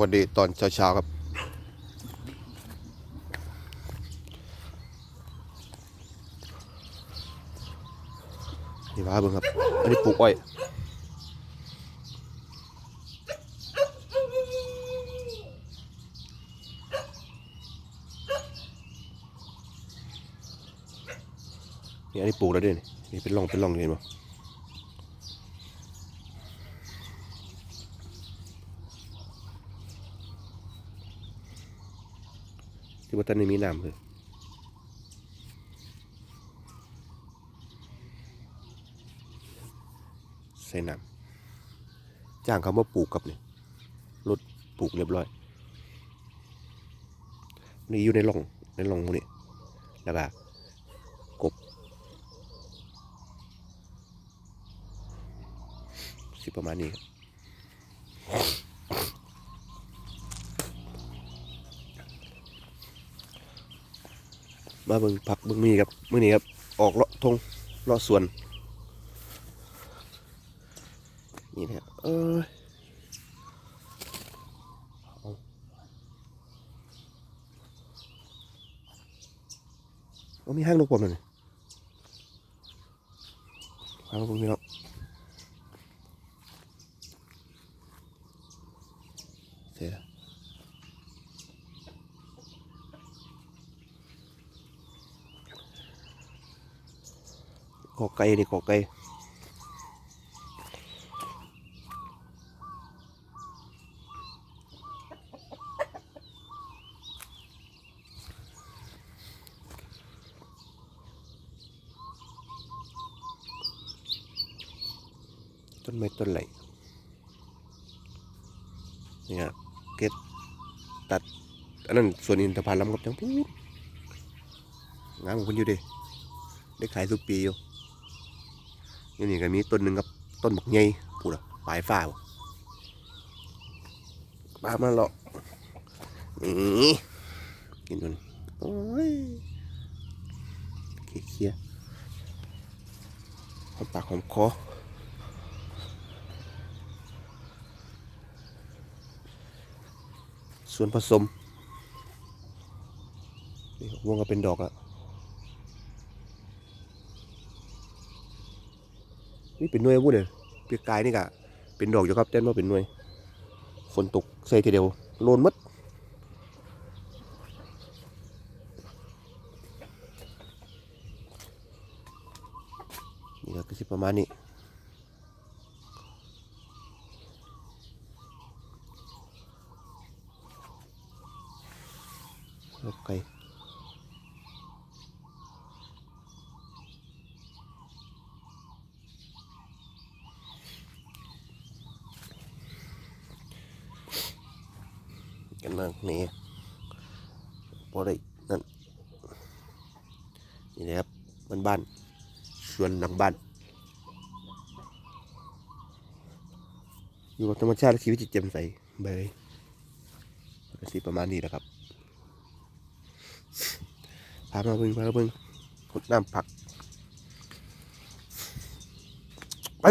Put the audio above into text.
วัสดีตอนเช้าๆครับ นี่ว่าเบิ่งครับ อันนี้ปลูกอ้อยนี่อันนี้ปลูกแล้วด้วยนี่นี่เป็นร่องเป็นร่องเห็นปะ ที่ว่าตอนนี้มีน้ำเลยใส่น้ำจ้างเขามาปลูกกับนี่รถปลูกเรียบร้อย นี่อยู่ในร่องในร่องพวกนี้แล้วก็กบสิประมาณนี้ครับ มาเบิ่งผักเบิ่งมีครับมื้อนี้ครับออกเลาะทงเลาะสวน นี่นะเออเออามีห้างนกผมหน่อยห้างนกผมพี่น้อง เสียก อไก่นี่กอไก่ต้นไม้ต้นไหลนี่ฮะเก็บตัด อันนั้นส่วนอินทผลัมกับจังพูดงามของคุณอยู่ดิได้ขายทุกปีอยู่ นี่นี่ก็มีต้นหนึ่งกับต้นบักใหญ่พูดอะปลายฟ้าปลามาหรอกนี่กินมันโอ้ยเคี้ยๆหอมปากหอมคอส่วนผสมนี่วงก็เป็นดอกแล้ นี่เป็นหน่วยวุ้นเลยเปียกกายนี่กะเป็นดอกอยู่ครับเต้นว่าเป็นหน่วย ฝนตกใส่ทีเดียวโลนมัดนี่ก็คือประมาณนี้โอเค กันมานี่พอได้นั่นนี่นะครับบ้านบ้านๆสวนหลังบ้าน อยู่กับธรรมชาติและชีวิตจิตแจ่มใสไปก็สิประมาณนี้แหละครับพามาเบิ่งพามาเบิ่งขุดน้ำผักไป